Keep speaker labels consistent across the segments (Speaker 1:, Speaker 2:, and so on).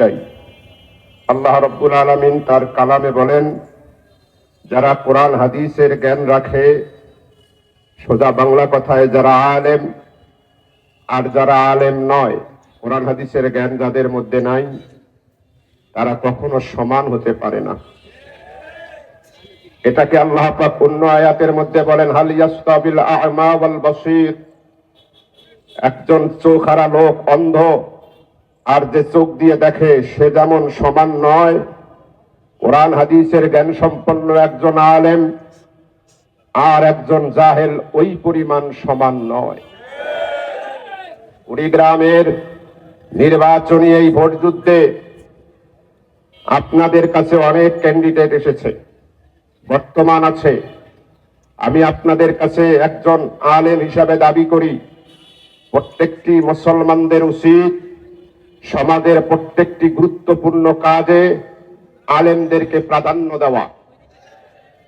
Speaker 1: চাই। আল্লাহ রব্বুল আলমিন তার কালামে বলেন, যারা কোরআন, হাদিসের জ্ঞান রাখে, সোজা বাংলা কথায় যারা আলেম, আর যারা আলেম নয়, কোরআন, হাদিসের জ্ঞান যাদের মধ্যে নাই, তারা কখনো সমান হতে পারে না। এটাকে আল্লাহ পাক অন্য আয়াতের মধ্যে বলেন, হাল ইয়াস্তাবিল আ'মা ওয়াল একজন চোখ হারা লোক, অন্ধ আর যে চোখ দিয়ে দেখে সে যেমন সমান নয়, কোরআন হাদিসের জ্ঞান সম্পন্ন একজন আলেম আর একজন জাহেল ওই পরিমাণ সমান নয়। কুড়িগ্রামের নির্বাচনী এই ভোট যুদ্ধে আপনাদের কাছে অনেক ক্যান্ডিডেট এসেছে, বর্তমান আছে। আমি আপনাদের কাছে একজন আলেম হিসাবে দাবি করি, প্রত্যেকটি মুসলমানদের উচিত সমাজের প্রত্যেকটি গুরুত্বপূর্ণ কাজে আলেমদেরকে প্রাধান্য দেওয়া।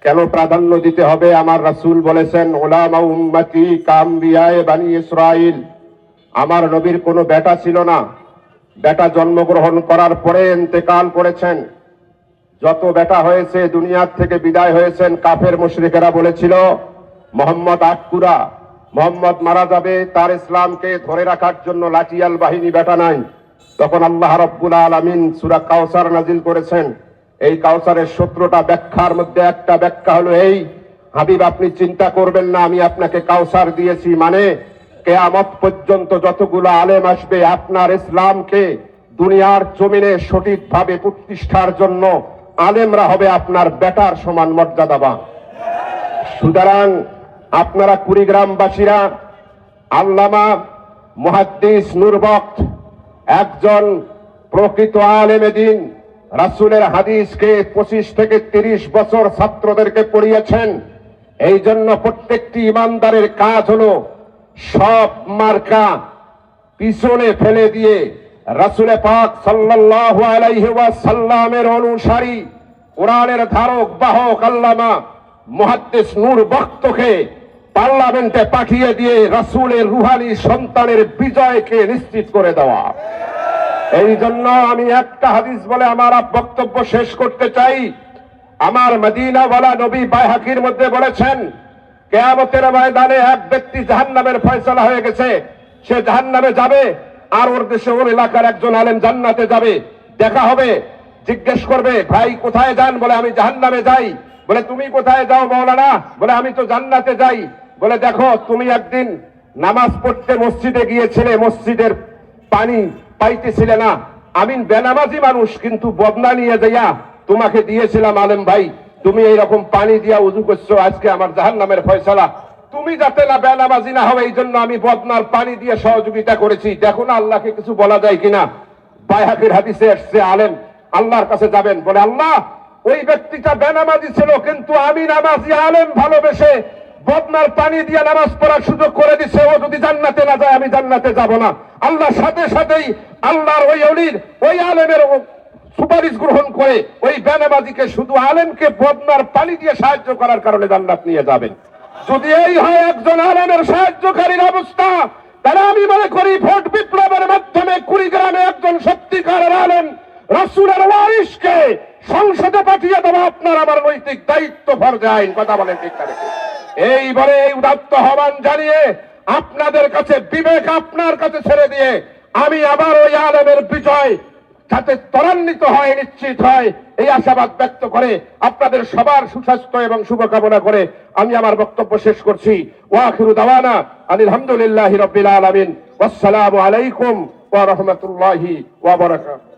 Speaker 1: কেন প্রাধান্য দিতে হবে? আমার রাসূল বলেছেন ওলামা উম্মতি কাম্বিয়ায় বানি ইসরাইল আমার নবীর কোনো বেটা ছিল না। বেটা জন্মগ্রহণ করার পরে ইন্তেকাল করেছেন। যত বেটা হয়েছে, দুনিয়ার থেকে বিদায় হয়েছেন, কাফের মুশরিকেরা বলেছিল, মোহাম্মদ আটকুরা মোহাম্মদ মারা যাবে, তার ইসলামকে ধরে রাখার জন্য লাঠিয়াল বাহিনী বেটা নাই। তখন আল্লাহ রব্বুল আলমিন সুরা কাউসার নাজিল করেছেন। এই কাউসারের সূত্রটা ব্যাখ্যার মধ্যে একটা ব্যাখ্যা হলো এই, হাবিব আপনি চিন্তা করবেন না, আমি আপনাকে কাউসার দিয়েছি মানে কেয়ামত পর্যন্ত যতগুলো আলেম আসবে আপনার ইসলামকে দুনিয়ার জমিনে সঠিকভাবে প্রতিষ্ঠার জন্য আলেমরা হবে আপনার বেটার সমান মর্যাদাবান। সুতরাং আপনারা কুড়িগ্রামবাসীরা, আল্লামা মুহাদ্দিস নুরবক্ত একজন প্রকৃত আলেমে দিন রাসুলের হাদিসকে পঁচিশ থেকে তিরিশ বছর ছাত্রদেরকে পড়িয়েছেন। এই জন্য প্রত্যেকটি ইমানদারের কাজ হলো সব মার্কা পিছনে ফেলে দিয়ে রাসুলে পাক সাল্লাল্লাহু আলাইহি ওয়াসাল্লামের অনুসারী, কোরআনের ধারক, বাহক, আল্লামা মুহাদ্দিস নূর বক্তকে পার্লামেন্টে পাঠিয়ে দিয়ে রাসূলের রুহানি সন্তানের বিজয়কে নিশ্চিত করে দেওয়া। এই জন্য আমি একটা হাদিস বলে আমার বক্তব্য শেষ করতে চাই। আমার মদিনাওয়ালা নবী বাইহাকির মধ্যে বলেছেন, কেয়ামতের ময়দানে এক ব্যক্তি জাহান্নামের ফয়সলা হয়ে গেছে। সে জাহান্নামে যাবে আর ওর দেশে ওর এলাকার একজন আলেম জান্নাতে যাবে। দেখা হবে, জিজ্ঞেস করবে, ভাই, কোথায় যান? বলে, আমি জাহান্নামে যাই। বলে, তুমি কোথায় যাও মৌলানা? বলে, আমি তো জান্নাতে যাই। বলে, দেখো, তুমি একদিন নামাজ পড়তে মসজিদে গিয়েছিলে, মসজিদের পানি পাইতেছিলে না। আমি বেনামাজি মানুষ, কিন্তু বদনা নিয়ে যাইয়া তোমাকে দিয়েছিলাম, আলেম ভাই। তুমি এইরকম পানি দিয়া উজু করছ, আজকে আমার জাহান নামের ফয়সালা। তুমি যাতে না বেনামাজি না হবে এই জন্য আমি বদনার পানি দিয়ে সহযোগিতা করেছি। দেখো না আল্লাহকে কিছু বলা যায় কিনা। বাইহাকির হাদিসে এসছে, আলেম, আল্লাহর কাছে যাবেন। বলে, আল্লাহ, ওই ব্যক্তিটা বেনামাজি ছিল, কিন্তু আমি নামাজি আলেম ভালোবেসে বদনার পানি দিয়ে নামাজ পড়ার সুযোগ করে দিচ্ছে ও যদি জান্নাতে না যায়, আমি জান্নাতে যাব না। আল্লাহ সাথে সাথেই আল্লাহর ওই অলির, ওই আলেমের সুপারিশ গ্রহণ করে ওই বেনামাজিকে শুধু আলেমকে বদনার পানি দিয়ে সাহায্য করার কারণে জান্নাত নিয়ে যাবেন যদি এই হয় একজন আলেমের সাহায্যকারীর অবস্থা, তাহলে আমি মনে করি ভোট বিপ্লবের মাধ্যমে কুড়িগ্রামে একজন সত্যিকারের আলেম, রাসুলের ওয়ারিসকে সংসদে পাঠিয়ে দেওয়া আপনার আমার নৈতিক দায়িত্ব ফরজে আইন, কথা বলেন ঠিক রেখে। এই উদাত্ত আহ্বান জানিয়ে আপনাদের কাছে, বিবেক আপনার কাছে ছেড়ে দিয়ে আমি আবার ওই আলেমের বিজয় যাতে ত্বরান্বিত হয়, নিশ্চিত হয়, এই আশাবাদ ব্যক্ত করে আপনাদের সবার সুস্বাস্থ্য এবং শুভকামনা করে আমি আমার বক্তব্য শেষ করছি ওয়াখিরু দাওয়ানা আলহামদুলিল্লাহি রাব্বিল আলামিন ওয়াসসালামু আলাইকুম ওয়া রাহমাতুল্লাহি ওয়া বারাকাতুহু